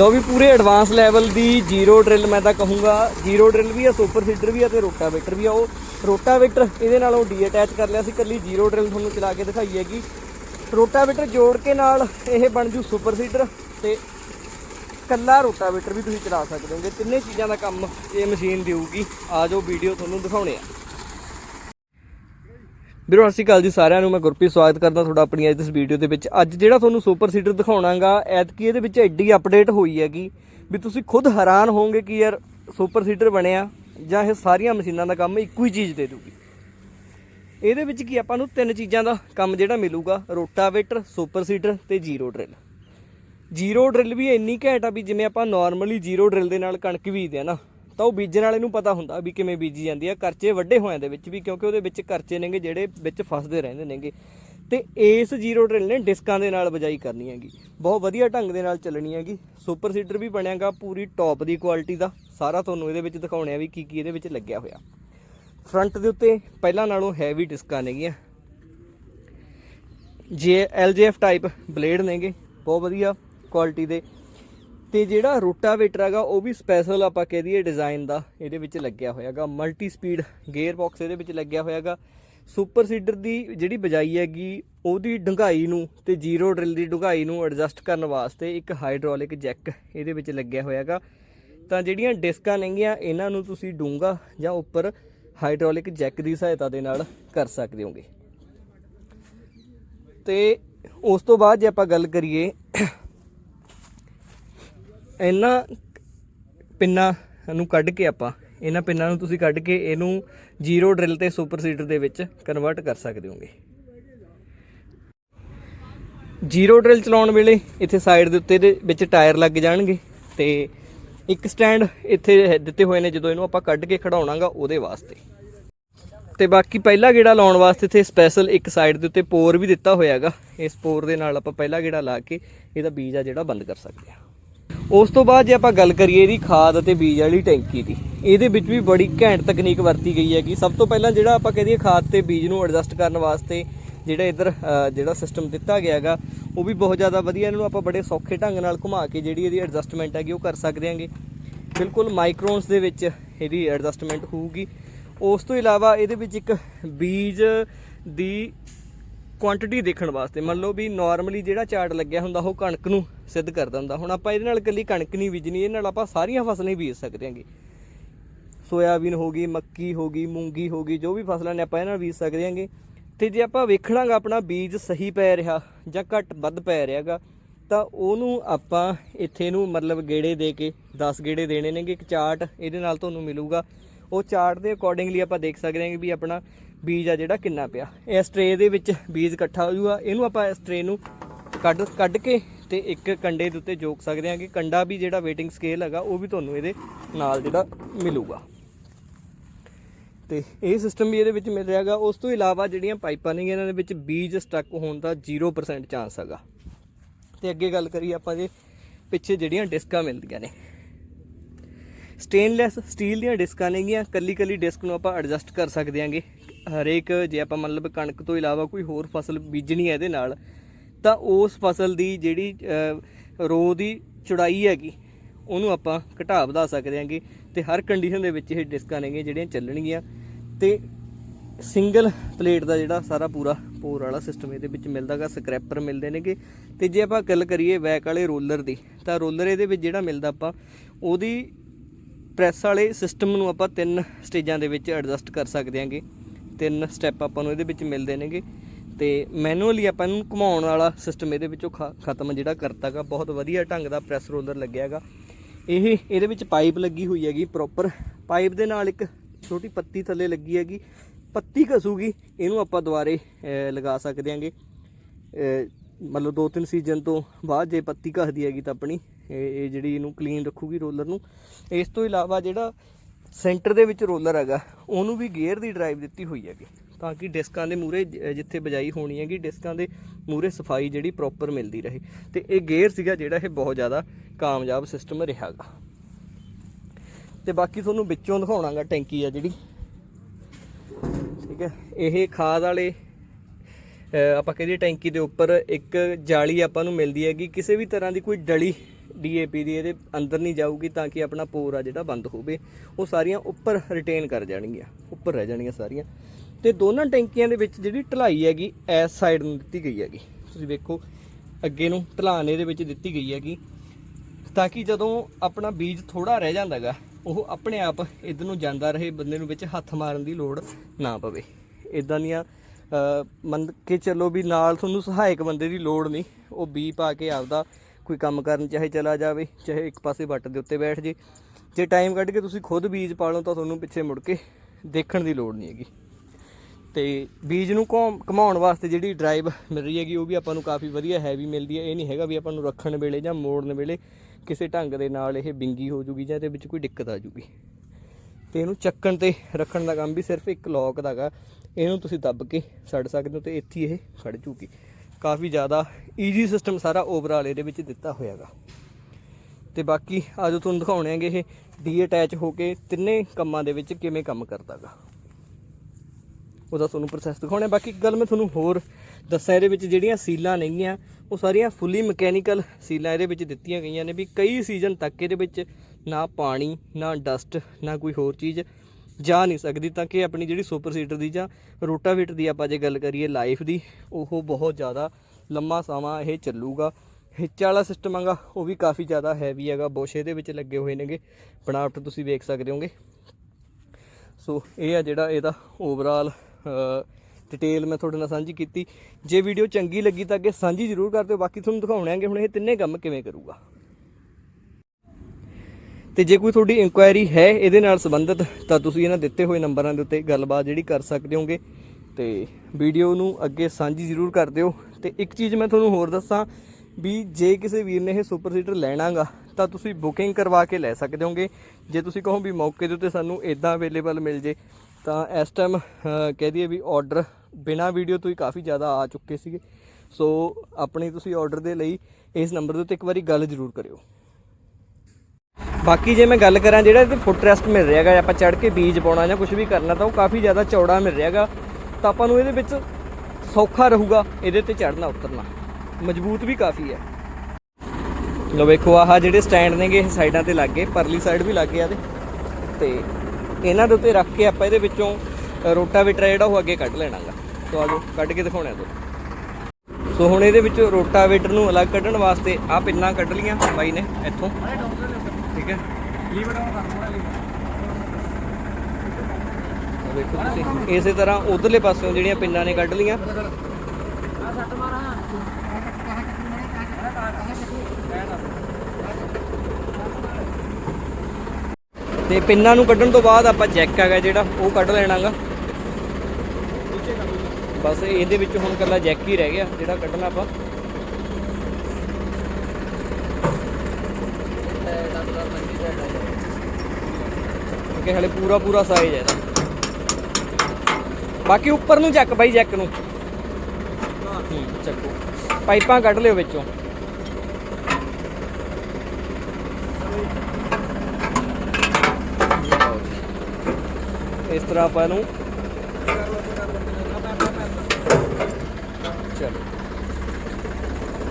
ਲੋ ਵੀ ਪੂਰੇ advance level ਦੀ ਜ਼ੀਰੋ ਡਰਿਲ ਮੈਂ ਤਾਂ ਕਹੂੰਗਾ। ਜ਼ੀਰੋ ਡਰਿਲ ਵੀ ਆ ਸੁਪਰ ਸੀਡਰ ਵੀ ਆ ਤੇ ਰੋਟਾਵੇਟਰ ਵੀ ਆ। ਉਹ ਰੋਟਾਵੇਟਰ ਇਹਦੇ ਨਾਲੋਂ ਡੀ ਅਟੈਚ ਕਰ ਲਿਆ ਸੀ ਕੱਲੀ ਜ਼ੀਰੋ ਡਰਿਲ ਤੁਹਾਨੂੰ ਚਲਾ ਕੇ ਦਿਖਾਈ ਹੈਗੀ। ਰੋਟਾਵੇਟਰ ਜੋੜ ਕੇ ਨਾਲ ਇਹ ਬਣ ਜੂ ਸੁਪਰ ਸੀਡਰ ਤੇ ਕੱਲਾ ਰੋਟਾਵੇਟਰ ਵੀ ਤੁਸੀਂ ਚਲਾ ਸਕਦੇ ਹੋਗੇ ਤਿੰਨੇ ਚੀਜ਼ਾਂ ਦਾ ਕੰਮ ਇਹ ਮਸ਼ੀਨ ਦੇਊਗੀ, ਆ ਜਾਓ ਵੀਡੀਓ ਤੁਹਾਨੂੰ ਦਿਖਾਉਣੇ ਆ। ਵੀਰੋ, ਸਤਿ ਸ਼੍ਰੀ ਅਕਾਲ ਜੀ ਸਾਰਿਆਂ ਨੂੰ। ਮੈਂ ਗੁਰਪ੍ਰੀਤ ਸਵਾਗਤ ਕਰਦਾ ਤੁਹਾਡਾ ਆਪਣੀ ਅੱਜ ਇਸ ਵੀਡੀਓ ਦੇ ਵਿੱਚ। ਅੱਜ ਜਿਹੜਾ ਤੁਹਾਨੂੰ ਸੁਪਰ ਸੀਡਰ ਦਿਖਾਉਣਾਗਾ, ਐਤਕੀ ਇਹਦੇ ਵਿੱਚ ਐਡੀ ਅਪਡੇਟ ਹੋਈ ਹੈਗੀ ਵੀ ਤੁਸੀਂ ਖੁਦ ਹੈਰਾਨ ਹੋਵੋਗੇ ਕਿ ਯਾਰ ਸੁਪਰ ਸੀਟਰ ਬਣਿਆ ਜਾਂ ਇਹ ਸਾਰੀਆਂ ਮਸ਼ੀਨਾਂ ਦਾ ਕੰਮ ਇੱਕੋ ਹੀ ਚੀਜ਼ ਦੇ ਦੂਗੀ ਇਹਦੇ ਵਿੱਚ ਕੀ ਆਪਾਂ ਨੂੰ ਤਿੰਨ ਚੀਜ਼ਾਂ ਦਾ ਕੰਮ ਜਿਹੜਾ ਮਿਲੂਗਾ, ਰੋਟਾਵੇਟਰ, ਸੁਪਰ ਸੀਟਰ ਤੇ ਜ਼ੀਰੋ ਡਰਿਲ। ਜ਼ੀਰੋ ਡਰਿਲ ਵੀ ਇੰਨੀ ਘੈਂਟ ਆ ਵੀ ਜਿਵੇਂ ਆਪਾਂ ਨਾਰਮਲੀ ਜ਼ੀਰੋ ਡਰਿਲ ਦੇ ਨਾਲ ਕਣਕ ਬੀਜਦੇ ਆ ਨਾ ਤਾਂ ਉਹ ਬੀਜਣ ਵਾਲੇ ਨੂੰ ਪਤਾ ਹੁੰਦਾ ਵੀ ਕਿਵੇਂ ਬੀਜੀ ਜਾਂਦੀ ਆ। ਕਰਚੇ ਵੱਡੇ ਹੋਇਆਂ ਦੇ ਵਿੱਚ ਵੀ, ਕਿਉਂਕਿ ਉਹਦੇ ਵਿੱਚ ਕਰਚੇ ਨੇਗੇ ਜਿਹੜੇ ਵਿੱਚ ਫਸਦੇ ਰਹਿੰਦੇ ਨੇਗੇ। ਤੇ ਇਸ ਜ਼ੀਰੋ ਡਰਿਲ ਨੇ ਡਿਸਕਾਂ ਦੇ ਨਾਲ ਬਜਾਈ ਕਰਨੀ ਹੈਗੀ। ਬਹੁਤ ਵਧੀਆ ਢੰਗ ਦੇ ਨਾਲ ਚੱਲਣੀ ਹੈਗੀ। ਸੁਪਰ ਸੀਡਰ ਵੀ ਬਣਿਆਗਾ, ਪੂਰੀ ਟੌਪ ਦੀ ਕੁਆਲਿਟੀ ਦਾ। ਸਾਰਾ ਤੁਹਾਨੂੰ ਇਹਦੇ ਵਿੱਚ ਦਿਖਾਉਣੇ ਆ ਵੀ ਕੀ ਕੀ ਇਹਦੇ ਵਿੱਚ ਲੱਗਿਆ ਹੋਇਆ। ਫਰੰਟ ਦੇ ਉੱਤੇ ਪਹਿਲਾਂ ਨਾਲੋਂ ਹੈਵੀ ਡਿਸਕਾਂ ਨੇਗੀਆਂ। ਜੇ ਐਲਜੀਐਫ ਟਾਈਪ ਬਲੇਡ ਨੇਗੇ। ਬਹੁਤ ਵਧੀਆ ਕੁਆਲਿਟੀ ਦੇ। ਤੇ ਜਿਹੜਾ ਰੋਟਾਵੇਟਰ ਹੈਗਾ, ਉਹ ਵੀ ਸਪੈਸ਼ਲ ਆਪਾਂ ਕਹਿ ਦਈਏ ਡਿਜ਼ਾਈਨ ਦਾ, ਇਹਦੇ ਵਿੱਚ ਲੱਗਿਆ ਹੋਇਆਗਾ ਮਲਟੀ ਸਪੀਡ ਗੇਅਰ ਬਾਕਸ ਇਹਦੇ ਵਿੱਚ ਲੱਗਿਆ ਹੋਇਆਗਾ ਸੁਪਰ ਸੀਡਰ ਦੀ ਜਿਹੜੀ ਬਜਾਈ ਹੈਗੀ, ਉਹਦੀ ਡੂੰਘਾਈ ਨੂੰ ਤੇ ਜ਼ੀਰੋ ਡਰਿਲ ਦੀ ਡੂੰਘਾਈ ਨੂੰ ਐਡਜਸਟ ਕਰਨ ਵਾਸਤੇ ਇੱਕ ਹਾਈਡ੍ਰੋਲਿਕ ਜੈਕ ਇਹਦੇ ਵਿੱਚ ਲੱਗਿਆ ਹੋਇਆਗਾ ਤਾਂ ਜਿਹੜੀਆਂ ਡਿਸਕਾਂ ਨੇਗੀਆਂ, ਇਹਨਾਂ ਨੂੰ ਤੁਸੀਂ ਡੂੰਘਾ ਜਾਂ ਉੱਪਰ ਹਾਈਡ੍ਰੋਲਿਕ ਜੈਕ ਦੀ ਸਹਾਇਤਾ ਦੇ ਨਾਲ ਕਰ ਸਕਦੇ ਹੋਗੇ। ਤੇ ਉਸ ਤੋਂ ਬਾਅਦ ਜੇ ਆਪਾਂ ਗੱਲ ਕਰੀਏ ਇਹਨਾਂ ਪਿੰਨਾਂ ਨੂੰ ਕੱਢ ਕੇ ਆਪਾਂ, ਇਹਨਾਂ ਪਿੰਨਾਂ ਨੂੰ ਤੁਸੀਂ ਕੱਢ ਕੇ ਇਹਨੂੰ ਜ਼ੀਰੋ ਡਰਿਲ ਤੇ ਸੁਪਰ ਸੀਡਰ ਦੇ ਵਿੱਚ ਕਨਵਰਟ ਕਰ ਸਕਦੇ ਹੋਗੇ। ਜ਼ੀਰੋ ਡਰਿਲ ਚਲਾਉਣ ਵੇਲੇ ਇੱਥੇ ਸਾਈਡ ਦੇ ਉੱਤੇ ਦੇ ਵਿੱਚ ਟਾਇਰ ਲੱਗ ਜਾਣਗੇ ਤੇ ਇੱਕ ਸਟੈਂਡ ਇੱਥੇ ਦਿੱਤੇ ਹੋਏ ਨੇ, ਜਦੋਂ ਇਹਨੂੰ ਆਪਾਂ ਕੱਢ ਕੇ ਖੜਾਉਣਾਗਾ ਉਹਦੇ ਵਾਸਤੇ। ਤੇ ਬਾਕੀ ਪਹਿਲਾ ਗੇੜਾ ਲਾਉਣ ਵਾਸਤੇ ਇੱਥੇ ਸਪੈਸ਼ਲ ਇੱਕ ਸਾਈਡ ਦੇ ਉੱਤੇ ਪੋਰ ਵੀ ਦਿੱਤਾ ਹੋਇਆ ਹੈਗਾ ਇਸ ਪੋਰ ਦੇ ਨਾਲ ਆਪਾਂ ਪਹਿਲਾ ਗੇੜਾ ਲਾ ਕੇ ਇਹਦਾ ਬੀਜ ਆ ਜਿਹੜਾ ਬੰਦ ਕਰ ਸਕਦੇ ਆ। ਉਸ ਤੋਂ ਬਾਅਦ ਜੇ ਆਪਾਂ ਗੱਲ ਕਰੀਏ ਇਹਦੀ ਖਾਦ ਅਤੇ ਬੀਜ ਵਾਲੀ ਟੈਂਕੀ ਦੀ, ਇਹਦੇ ਵਿੱਚ ਵੀ ਬੜੀ ਘੈਂਟ ਤਕਨੀਕ ਵਰਤੀ ਗਈ ਹੈ ਕਿ ਸਭ ਤੋਂ ਪਹਿਲਾਂ ਜਿਹੜਾ ਆਪਾਂ ਕਹਦੇ ਖਾਦ ਤੇ ਬੀਜ ਨੂੰ ਐਡਜਸਟ ਕਰਨ ਵਾਸਤੇ ਜਿਹੜਾ ਇਧਰ ਜਿਹੜਾ ਸਿਸਟਮ ਦਿੱਤਾ ਗਿਆ ਹੈਗਾ, ਉਹ ਵੀ ਬਹੁਤ ਜ਼ਿਆਦਾ ਵਧੀਆ। ਇਹਨਾਂ ਨੂੰ ਆਪਾਂ ਬੜੇ ਸੌਖੇ ਢੰਗ ਨਾਲ ਘੁਮਾ ਕੇ ਜਿਹੜੀ ਇਹਦੀ ਐਡਜਸਟਮੈਂਟ ਹੈਗੀ ਉਹ ਕਰ ਸਕਦੇ ਹਾਂਗੇ। ਬਿਲਕੁਲ ਮਾਈਕਰੋਨਸ ਦੇ ਵਿੱਚ ਇਹਦੀ ਐਡਜਸਟਮੈਂਟ ਹੋਊਗੀ। ਉਸ ਤੋਂ ਇਲਾਵਾ ਇਹਦੇ ਵਿੱਚ ਇੱਕ ਬੀਜ ਦੀ ਕੁਆਂਟੀਟੀ ਦੇਖਣ ਵਾਸਤੇ। ਮੰਨ ਲਓ ਵੀ ਨਾਰਮਲੀ ਜਿਹੜਾ ਚਾਰਟ ਲੱਗਿਆ ਹੁੰਦਾ, ਉਹ ਕਣਕ ਨੂੰ ਸਿੱਧ ਕਰਦਾ ਹੁੰਦਾ ਹੁਣ ਆਪਾਂ ਇਹਦੇ ਨਾਲ ਇਕੱਲੀ ਕਣਕ ਨਹੀਂ ਬੀਜਣੀ, ਇਹਦੇ ਨਾਲ ਆਪਾਂ ਸਾਰੀਆਂ ਫਸਲਾਂ ਹੀ ਬੀਜ ਸਕਦੇ ਹਾਂਗੇ। ਸੋਇਆਬੀਨ ਹੋ ਗਈ, ਮੱਕੀ ਹੋ ਗਈ, ਮੂੰਗੀ ਹੋ ਗਈ, ਜੋ ਵੀ ਫਸਲਾਂ ਨੇ ਆਪਾਂ ਇਹਨਾਂ ਨਾਲ ਬੀਜ ਸਕਦੇ ਹਾਂਗੇ। ਤੇ ਜੇ ਆਪਾਂ ਵੇਖਣਾਗਾ ਆਪਣਾ ਬੀਜ ਸਹੀ ਪੈ ਰਿਹਾ ਜਾਂ ਘੱਟ ਵੱਧ ਪੈ ਰਿਹਾਗਾ, ਤਾਂ ਉਹਨੂੰ ਆਪਾਂ ਇੱਥੇ ਨੂੰ ਮਤਲਬ ਗੇੜੇ ਦੇ ਕੇ 10 ਗੇੜੇ ਦੇਣੇ ਨੇਗੇ, ਇੱਕ ਚਾਰਟ ਇਹਦੇ ਨਾਲ ਤੁਹਾਨੂੰ ਮਿਲੂਗਾ। ਉਹ ਚਾਰਟ ਦੇ ਅਕੋਰਡਿੰਗਲੀ ਆਪਾਂ ਦੇਖ ਸਕਦੇ ਹਾਂ ਕਿ ਵੀ ਆਪਣਾ ਬੀਜ ਆ ਜਿਹੜਾ ਕਿੰਨਾ ਪਿਆ। ਇਸ ਟਰੇ ਦੇ ਵਿੱਚ ਬੀਜ ਇਕੱਠਾ ਹੋ ਜੂਗਾ। ਇਹਨੂੰ ਆਪਾਂ ਇਸ ਟਰੇ ਨੂੰ ਕੱਢ ਕੱਢ ਕੇ ਤੇ ਇੱਕ ਕੰਡੇ ਦੇ ਉੱਤੇ ਜੋਕ ਸਕਦੇ ਹਾਂ ਕਿ ਕੰਡਾ ਵੀ ਜਿਹੜਾ ਵੇਟਿੰਗ ਸਕੇਲ ਹੈਗਾ, ਉਹ ਵੀ ਤੁਹਾਨੂੰ ਇਹਦੇ ਨਾਲ ਜਿਹੜਾ ਮਿਲੂਗਾ। ਤੇ ਇਹ ਸਿਸਟਮ ਵੀ ਇਹਦੇ ਵਿੱਚ ਮਿਲ ਰਿਹਾਗਾ ਉਸ ਤੋਂ ਇਲਾਵਾ ਜਿਹੜੀਆਂ ਪਾਈਪਾਂ ਨੇ, ਇਹਨਾਂ ਦੇ ਵਿੱਚ ਬੀਜ ਸਟਕ ਹੋਣ ਦਾ 0% ਚਾਂਸ ਹੈਗਾ। ਤੇ ਅੱਗੇ ਗੱਲ ਕਰੀਏ ਆਪਾਂ ਜੇ ਪਿੱਛੇ ਜਿਹੜੀਆਂ ਡਿਸਕਾਂ ਮਿਲਦੀਆਂ ਨੇ। ਸਟੇਨਲੈਸ ਸਟੀਲ ਦੀਆਂ ਡਿਸਕਾਂ ਨੇਗੀਆਂ। ਕੱਲੀ ਕੱਲੀ ਡਿਸਕ ਨੂੰ ਆਪਾਂ ਐਡਜਸਟ ਕਰ ਸਕਦੇ ਹਾਂਗੇ। ਹਰੇਕ ਜੇ ਆਪਾਂ ਮਤਲਬ ਕਣਕ ਤੋਂ ਇਲਾਵਾ ਕੋਈ ਹੋਰ ਫਸਲ ਬੀਜਣੀ ਹੈ ਇਹਦੇ ਨਾਲ ਤਾਂ ਉਸ ਫਸਲ ਦੀ ਜਿਹੜੀ ਅ, ਰੋ ਦੀ ਚੌੜਾਈ ਹੈਗੀ ਉਹਨੂੰ ਆਪਾਂ ਘਟਾ ਵਧਾ ਸਕਦੇ ਹਾਂਗੇ ਤੇ ਹਰ ਕੰਡੀਸ਼ਨ ਦੇ ਵਿੱਚ ਇਹ ਡਿਸਕਾਂ ਨੇਗੀਆਂ ਜਿਹੜੀਆਂ ਚੱਲਣਗੀਆਂ ਤੇ ਸਿੰਗਲ ਪਲੇਟ ਦਾ ਜਿਹੜਾ ਸਾਰਾ ਪੂਰਾ ਪੋਰ ਵਾਲਾ ਸਿਸਟਮ ਇਹਦੇ ਵਿੱਚ ਮਿਲਦਾਗਾ ਸਕ੍ਰੈਪਰ ਮਿਲਦੇ ਨੇਗੇ ਤੇ ਜੇ ਆਪਾਂ ਗੱਲ ਕਰੀਏ ਬੈਕ ਵਾਲੇ ਰੋਲਰ ਦੀ ਤਾਂ ਰੋਲਰ ਇਹਦੇ ਵਿੱਚ ਜਿਹੜਾ ਮਿਲਦਾ ਆਪਾਂ ਉਹਦੀ ਪ੍ਰੈਸ ਵਾਲੇ ਸਿਸਟਮ ਨੂੰ ਆਪਾਂ ਤਿੰਨ ਸਟੇਜਾਂ ਦੇ ਵਿੱਚ ਐਡਜਸਟ ਕਰ ਸਕਦੇ ਹਾਂਗੇ। ਤਿੰਨ ਸਟੈਪ ਆਪਾਂ ਨੂੰ ਇਹਦੇ ਵਿੱਚ ਮਿਲਦੇ ਨੇਗੇ। ਤੇ ਮੈਨੂਅਲੀ ਆਪਾਂ ਇਹਨੂੰ ਘੁਮਾਉਣ ਵਾਲਾ ਸਿਸਟਮ ਇਹਦੇ ਵਿੱਚੋਂ ਖਤਮ ਜਿਹੜਾ ਕਰਤਾਗਾ ਬਹੁਤ ਵਧੀਆ ਢੰਗ ਦਾ ਪ੍ਰੈਸ ਰੋਲਰ ਲੱਗਿਆ ਹੈਗਾ ਇਹ, ਇਹਦੇ ਵਿੱਚ ਪਾਈਪ ਲੱਗੀ ਹੋਈ ਹੈਗੀ ਪ੍ਰੋਪਰ ਪਾਈਪ ਦੇ ਨਾਲ ਇੱਕ ਛੋਟੀ ਪੱਤੀ ਥੱਲੇ ਲੱਗੀ ਹੈਗੀ। ਪੱਤੀ ਘਸੂਗੀ, ਇਹਨੂੰ ਆਪਾਂ ਦੁਬਾਰੇ ਲਗਾ ਸਕਦੇ ਹਾਂਗੇ। ਮਤਲਬ ਦੋ ਤਿੰਨ ਸੀਜ਼ਨ ਤੋਂ ਬਾਅਦ ਜੇ ਪੱਤੀ ਘਸਦੀ ਹੈਗੀ ਤਾਂ ਆਪਣੀ, ਇਹ ਇਹ ਜਿਹੜੀ ਇਹਨੂੰ ਕਲੀਨ ਰੱਖੂਗੀ ਰੋਲਰ ਨੂੰ। ਇਸ ਤੋਂ ਇਲਾਵਾ ਜਿਹੜਾ ਸੈਂਟਰ ਦੇ ਵਿੱਚ ਰੋਲਰ ਹੈਗਾ ਉਹਨੂੰ ਵੀ ਗੇਅਰ ਦੀ ਡਰਾਈਵ ਦਿੱਤੀ ਹੋਈ ਹੈਗੀ। ਤਾਂ ਕਿ ਡਿਸਕਾਂ ਦੇ ਮੂਰੇ ਜਿੱਥੇ ਬਜਾਈ ਹੋਣੀ ਹੈਗੀ ਡਿਸਕਾਂ ਦੇ ਮੂਰੇ ਸਫ਼ਾਈ ਜਿਹੜੀ ਪ੍ਰੋਪਰ ਮਿਲਦੀ ਰਹੇ। ਤੇ ਇਹ ਗੇਅਰ ਸੀਗਾ ਜਿਹੜਾ ਇਹ ਬਹੁਤ ਜ਼ਿਆਦਾ ਕਾਮਯਾਬ ਸਿਸਟਮ ਰਿਹਾਗਾ। ਤੇ ਬਾਕੀ ਤੁਹਾਨੂੰ ਵਿੱਚੋਂ ਦਿਖਾਉਣਾਗਾ ਟੈਂਕੀ ਆ ਜਿਹੜੀ। ਠੀਕ ਹੈ ਇਹ ਖਾਦ ਵਾਲੇ ਅ, ਆਪਾਂ ਕਹਿੰਦੇ ਟੈਂਕੀ ਦੇ ਉੱਪਰ ਇੱਕ ਜਾਲੀ ਆਪਾਂ ਨੂੰ ਮਿਲਦੀ ਹੈਗੀ ਕਿਸੇ ਵੀ ਤਰ੍ਹਾਂ ਦੀ ਕੋਈ ਡਲੀ ਡੀਏਪੀ ਦੀ, ਇਹਦੇ ਅੰਦਰ ਨਹੀਂ ਜਾਊਗੀ ਤਾਂ ਕਿ ਆਪਣਾ ਪੋਰ ਆ ਜਿਹੜਾ ਬੰਦ ਹੋਵੇ। ਉਹ ਸਾਰੀਆਂ ਉੱਪਰ ਰਿਟੇਨ ਕਰ ਜਾਣਗੀਆਂ, ਉੱਪਰ ਰਹਿ ਜਾਣਗੀਆਂ ਸਾਰੀਆਂ। ਤੇ ਦੋਨਾਂ ਟੈਂਕੀਆਂ ਦੇ ਵਿੱਚ ਜਿਹੜੀ ਢਲਾਈ ਹੈਗੀ ਐਸ ਸਾਈਡ ਨੂੰ ਦਿੱਤੀ ਗਈ ਹੈਗੀ। ਤੁਸੀਂ ਵੇਖੋ, ਅੱਗੇ ਨੂੰ ਢਲਾਨ ਇਹਦੇ ਵਿੱਚ ਦਿੱਤੀ ਗਈ ਹੈਗੀ, ਤਾਂ ਕਿ ਜਦੋਂ ਆਪਣਾ ਬੀਜ ਥੋੜਾ ਰਹਿ ਜਾਂਦਾਗਾ ਉਹ ਆਪਣੇ ਆਪ ਇਧਰ ਨੂੰ ਜਾਂਦਾ ਰਹੇ, ਬੰਦੇ ਨੂੰ ਵਿੱਚ ਹੱਥ ਮਾਰਨ ਦੀ ਲੋੜ ਨਾ ਪਵੇ। ਇਦਾਂ ਦੀਆਂ ਮੰਨ ਕੇ ਚੱਲੋ ਵੀ ਨਾਲ ਤੁਹਾਨੂੰ ਸਹਾਇਕ ਬੰਦੇ ਦੀ ਲੋੜ ਨਹੀਂ, ਉਹ ਬੀ ਪਾ ਕੇ ਆਪਦਾ ਕੋਈ ਕੰਮ ਕਰਨ ਚਾਹੇ ਚਲਾ ਜਾਵੇ, ਚਾਹੇ ਇੱਕ ਪਾਸੇ ਵੱਟ ਦੇ ਉੱਤੇ ਬੈਠ ਜੇ। ਜੇ ਟਾਈਮ ਕੱਢ ਕੇ ਤੁਸੀਂ ਖੁਦ ਬੀਜ ਪਾ ਲਓ ਤਾਂ ਤੁਹਾਨੂੰ ਪਿੱਛੇ ਮੁੜ ਕੇ ਦੇਖਣ ਦੀ ਲੋੜ ਨਹੀਂ ਹੈਗੀ। ਤੇ ਬੀਜ ਨੂੰ ਘੁੰਮ- ਘੁਮਾਉਣ ਵਾਸਤੇ ਜਿਹੜੀ ਡਰਾਈਵ ਮਿਲ ਰਹੀ ਹੈਗੀ, ਉਹ ਵੀ ਆਪਾਂ ਨੂੰ ਕਾਫੀ ਵਧੀਆ ਹੈਵੀ ਮਿਲਦੀ ਹੈ। ਇਹ ਨਹੀਂ ਹੈਗਾ ਵੀ ਆਪਾਂ ਨੂੰ ਰੱਖਣ ਵੇਲੇ ਜਾਂ ਮੋੜਨ ਵੇਲੇ ਕਿਸੇ ਢੰਗ ਦੇ ਨਾਲ ਇਹ ਬਿੰਗੀ ਹੋ ਜੂਗੀ ਜਾਂ ਇਹਦੇ ਵਿੱਚ ਕੋਈ ਦਿੱਕਤ ਆ ਜੂਗੀ। ਤੇ ਇਹਨੂੰ ਚੱਕਣ ਤੇ ਰੱਖਣ ਦਾ ਕੰਮ ਵੀ ਸਿਰਫ ਇੱਕ ਲੋਕ ਦਾਗਾ ਇਹਨੂੰ ਤੁਸੀਂ ਦੱਬ ਕੇ ਛੱਡ ਸਕਦੇ ਹੋ ਤੇ ਇੱਥੇ ਇਹ ਖੜ ਜੂਗੀ। ਕਾਫੀ ਜ਼ਿਆਦਾ ਈਜ਼ੀ ਸਿਸਟਮ ਸਾਰਾ ਓਵਰਆਲ ਇਹਦੇ ਵਿੱਚ ਦਿੱਤਾ ਹੋਇਆਗਾ। ਤੇ ਬਾਕੀ ਅੱਜ ਤੁਹਾਨੂੰ ਦਿਖਾਉਣੇ ਆਂਗੇ ਇਹ ਡੀ ਅਟੈਚ ਹੋ ਕੇ ਤਿੰਨੇ ਕੰਮਾਂ ਦੇ ਵਿੱਚ ਕਿਵੇਂ ਕੰਮ ਕਰਦਾਗਾ। ਉਹਦਾ ਤੁਹਾਨੂੰ ਪ੍ਰੋਸੈਸ ਦਿਖਾਉਣਾ ਬਾਕੀ ਇੱਕ ਗੱਲ ਮੈਂ ਤੁਹਾਨੂੰ ਹੋਰ ਦੱਸਾਂ, ਇਹਦੇ ਵਿੱਚ ਜਿਹੜੀਆਂ ਸੀਲਾਂ ਨੇਗੀਆਂ, ਉਹ ਸਾਰੀਆਂ ਫੁੱਲੀ ਮਕੈਨੀਕਲ ਸੀਲਾਂ ਇਹਦੇ ਵਿੱਚ ਦਿੱਤੀਆਂ ਗਈਆਂ ਨੇ ਵੀ ਕਈ ਸੀਜ਼ਨ ਤੱਕ ਇਹਦੇ ਵਿੱਚ ਨਾ ਪਾਣੀ, ਨਾ ਡਸਟ ਨਾ ਕੋਈ ਹੋਰ ਚੀਜ਼। ਜਾ ਨਹੀਂ ਸਕਦੀ ਤਾਂ ਕਿ ਆਪਣੀ ਜਿਹੜੀ ਸੁਪਰ ਸੀਟਰ ਦੀ ਜਾਂ ਰੋਟਾਵੇਟਰ ਦੀ ਆਪਾਂ ਜੇ ਗੱਲ ਕਰੀਏ ਲਾਈਫ ਦੀ, ਉਹ ਬਹੁਤ ਜ਼ਿਆਦਾ ਲੰਮਾ ਸਮਾਂ ਇਹ ਚੱਲੂਗਾ। ਹਿੱਚ ਵਾਲਾ ਸਿਸਟਮ ਹੈਗਾ, ਉਹ ਵੀ ਕਾਫੀ ਜ਼ਿਆਦਾ ਹੈਵੀ ਹੈਗਾ। ਬੋਸ਼ ਇਹਦੇ ਵਿੱਚ ਲੱਗੇ ਹੋਏ ਨੇਗੇ। ਬਣਾਵਟ ਤੁਸੀਂ ਵੇਖ ਸਕਦੇ ਹੋਗੇ। ਸੋ ਇਹ ਆ ਜਿਹੜਾ ਇਹਦਾ ਓਵਰਆਲ ਡਿਟੇਲ ਮੈਂ ਤੁਹਾਡੇ ਨਾਲ ਸਾਂਝੀ ਕੀਤੀ। ਜੇ ਵੀਡੀਓ ਚੰਗੀ ਲੱਗੀ ਤਾਂ ਅੱਗੇ ਸਾਂਝੀ ਜ਼ਰੂਰ ਕਰ ਦਿਓ। ਬਾਕੀ ਤੁਹਾਨੂੰ ਦਿਖਾਉਣਾਂਗੇ ਹੁਣ ਇਹ ਤਿੰਨੇ ਕੰਮ ਕਿਵੇਂ ਕਰੂਗਾ। ਤੇ ਜੇ ਕੋਈ ਤੁਹਾਡੀ ਇਨਕੁਆਇਰੀ ਹੈ ਇਹਦੇ ਨਾਲ ਸੰਬੰਧਿਤ, ਤਾਂ ਤੁਸੀਂ ਇਹਨਾਂ ਦਿੱਤੇ ਹੋਏ ਨੰਬਰਾਂ ਦੇ ਉੱਤੇ ਗੱਲਬਾਤ ਜਿਹੜੀ ਕਰ ਸਕਦੇ ਹੋਗੇ। ਤੇ ਵੀਡੀਓ ਨੂੰ ਅੱਗੇ ਸਾਂਝੀ ਜ਼ਰੂਰ ਕਰ ਦਿਓ। ਤੇ ਇੱਕ ਚੀਜ਼ ਮੈਂ ਤੁਹਾਨੂੰ ਹੋਰ ਦੱਸਾਂ ਵੀ ਜੇ ਕਿਸੇ ਵੀਰ ਨੇ ਇਹ ਸੁਪਰ ਸੀਟਰ ਲੈਣਾਗਾ, ਤਾਂ ਤੁਸੀਂ ਬੁਕਿੰਗ ਕਰਵਾ ਕੇ ਲੈ ਸਕਦੇ ਹੋਗੇ। ਜੇ ਤੁਸੀਂ ਕਹੋ ਵੀ ਮੌਕੇ ਦੇ ਉੱਤੇ ਸਾਨੂੰ ਇਦਾਂ ਅਵੇਲੇਬਲ ਮਿਲ ਜੇ, ਤਾਂ ਇਸ ਟਾਈਮ ਕਹਿ ਦਈਏ ਵੀ ਆਰਡਰ ਬਿਨਾ ਵੀਡੀਓ ਤੋਂ ਹੀ ਕਾਫੀ ਜ਼ਿਆਦਾ ਆ ਚੁੱਕੇ ਸੀਗੇ। ਸੋ ਆਪਣੀ ਤੁਸੀਂ ਆਰਡਰ ਦੇ ਲਈ ਇਸ ਨੰਬਰ ਦੇ ਉੱਤੇ ਇੱਕ ਵਾਰੀ ਗੱਲ ਜ਼ਰੂਰ ਕਰਿਓ। ਬਾਕੀ ਜੇ ਮੈਂ ਗੱਲ ਕਰਾਂ ਜਿਹੜਾ ਇਹਦੇ ਫੁੱਟ ਰੈਸਟ ਮਿਲ ਰਿਹਾਗਾ ਆਪਾਂ ਚੜ ਕੇ ਬੀਜ ਪਾਉਣਾ ਜਾਂ ਕੁਝ ਵੀ ਕਰਨਾ, ਤਾਂ ਉਹ ਕਾਫੀ ਜ਼ਿਆਦਾ ਚੌੜਾ ਮਿਲ ਰਿਹਾਗਾ ਤਾਂ ਆਪਾਂ ਨੂੰ ਇਹਦੇ ਵਿੱਚ ਸੌਖਾ ਰਹੂਗਾ ਇਹਦੇ ਤੇ ਚੜਨਾ ਉਤਰਨਾ। ਮਜ਼ਬੂਤ ਵੀ ਕਾਫੀ ਹੈ। ਲੋ ਵੇਖੋ, ਆਹ ਜਿਹੜੇ ਸਟੈਂਡ ਨੇਗੇ, ਇਹ ਸਾਈਡਾਂ ਤੇ ਲੱਗ ਪਰਲੀ ਸਾਈਡ ਵੀ ਲੱਗ ਆ ਤੇ ਤੇ ਇਹਨਾਂ ਦੇ ਉੱਤੇ ਰੱਖ ਕੇ ਆਪਾਂ ਇਹਦੇ ਵਿੱਚੋਂ ਰੋਟਾਵੇਟਰ ਜਿਹੜਾ, ਉਹ ਅੱਗੇ ਕੱਢ ਲੈਣਾਗਾ ਸੋ ਆਜੋ ਕੱਢ ਕੇ ਦਿਖਾਉਣਾ ਤੁਹਾਨੂੰ ਸੋ ਹੁਣ ਇਹਦੇ ਵਿੱਚੋਂ ਰੋਟਾਵੇਟਰ ਨੂੰ ਅਲੱਗ ਕੱਢਣ ਵਾਸਤੇ ਆ ਪਿੰਨਾਂ ਕੱਢ ਲੀਆਂ ਬਾਈ ਨੇ, ਇੱਥੋਂ। ਠੀਕ ਹੈ। ਆਹ ਵੇਖੋ ਤੁਸੀਂ ਇਸੇ ਤਰ੍ਹਾਂ ਉਧਰਲੇ ਪਾਸਿਓਂ ਜਿਹੜੀਆਂ ਪਿੰਨਾਂ ਨੇ ਕੱਢ ਲੀਆਂ ਤੇ ਪਿੰਨਾਂ ਨੂੰ ਕੱਢਣ ਤੋਂ ਬਾਅਦ ਆਪਾਂ ਜੈਕ ਹੈਗਾ ਜਿਹੜਾ ਉਹ ਕੱਢ ਲੈਣਾਗਾ। ਬਸ ਇਹਦੇ ਵਿੱਚ ਹੁਣ ਕੱਲਾ ਜੈਕ ਹੀ ਰਹਿ ਗਿਆ ਜਿਹੜਾ ਕੱਢਣਾ ਆਪਾਂ। ਕਿ ਹਲੇ ਪੂਰਾ ਪੂਰਾ ਸਾਈਜ਼ ਹੈ ਬਾਕੀ ਉੱਪਰ ਨੂੰ ਚੱਕ ਬਾਈ ਜੈਕ ਨੂੰ। ਚੱਕੋ। ਪਾਈਪਾਂ ਕੱਢ ਲਿਓ ਵਿੱਚੋਂ। ਇਸ ਤਰ੍ਹਾਂ ਆਪਾਂ ਇਹਨੂੰ ਚਲੋ।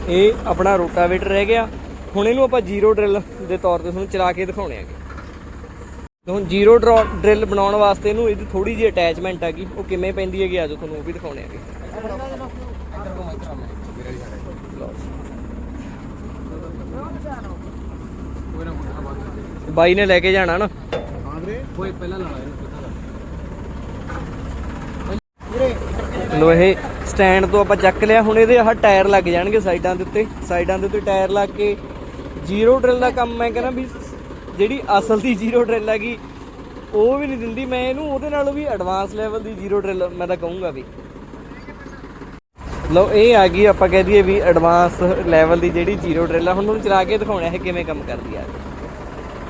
ਇਹ ਆਪਣਾ ਰੋਟਾਵੇਟਰ ਰਹਿ ਗਿਆ। ਹੁਣ ਇਹਨੂੰ ਆਪਾਂ ਜ਼ੀਰੋ ਡਰਿਲ ਦੇ ਤੌਰ ਤੇ ਤੁਹਾਨੂੰ ਚਲਾ ਕੇ ਦਿਖਾਉਣੇ ਆਗੇ ਹੁਣ ਜ਼ੀਰੋ ਡਰਿਲ ਬਣਾਉਣ ਵਾਸਤੇ ਇਹਨੂੰ ਇਹਦੀ ਥੋੜੀ ਜਿਹੀ ਅਟੈਚਮੈਂਟ ਹੈਗੀ। ਉਹ ਕਿਵੇਂ ਪੈਂਦੀ ਹੈਗੀ ਆਜੋ ਤੁਹਾਨੂੰ ਉਹ ਵੀ ਦਿਖਾਉਣੇ ਆਗੇ ਬਾਈ ਨੇ ਲੈ ਕੇ ਜਾਣਾ ਨਾ। ਲੋ, ਇਹ ਸਟੈਂਡ ਤੋਂ ਆਪਾਂ ਚੱਕ ਲਿਆ। ਹੁਣ ਇਹਦੇ ਆਹ ਟਾਇਰ ਲੱਗ ਜਾਣਗੇ ਸਾਈਡਾਂ ਦੇ ਉੱਤੇ। ਸਾਈਡਾਂ ਦੇ ਉੱਤੇ ਟਾਇਰ ਲੱਗ ਕੇ ਜ਼ੀਰੋ ਡਰਿਲ ਦਾ ਕੰਮ ਮੈਂ ਕਹਿੰਦਾ ਵੀ ਜਿਹੜੀ ਅਸਲ ਦੀ ਜ਼ੀਰੋ ਡਰਿਲ ਹੈਗੀ, ਉਹ ਵੀ ਨਹੀਂ ਦਿੰਦੀ। ਮੈਂ ਇਹਨੂੰ ਉਹਦੇ ਨਾਲੋਂ ਵੀ ਐਡਵਾਂਸ ਲੈਵਲ ਦੀ ਜ਼ੀਰੋ ਡਰਿਲ ਮੈਂ ਤਾਂ ਕਹੂੰਗਾ ਵੀ। ਲਓ, ਇਹ ਆ ਗਈ ਆਪਾਂ ਕਹਿ ਦਈਏ ਵੀ ਐਡਵਾਂਸ ਲੈਵਲ ਦੀ ਜਿਹੜੀ ਜ਼ੀਰੋ ਡਰਿਲ ਆ। ਹੁਣ ਤੁਹਾਨੂੰ ਚਲਾ ਕੇ ਦਿਖਾਉਣਾ ਇਹ ਕਿਵੇਂ ਕੰਮ ਕਰਦੀ ਆ।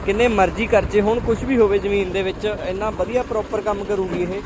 ਕਿੰਨੇ ਮਰਜ਼ੀ ਖਰਚੇ ਹੁਣ ਕੁਝ ਵੀ ਹੋਵੇ ਜ਼ਮੀਨ ਦੇ ਵਿੱਚ, ਇੰਨਾ ਵਧੀਆ ਪ੍ਰੋਪਰ ਕੰਮ ਕਰੂਗੀ ਇਹ।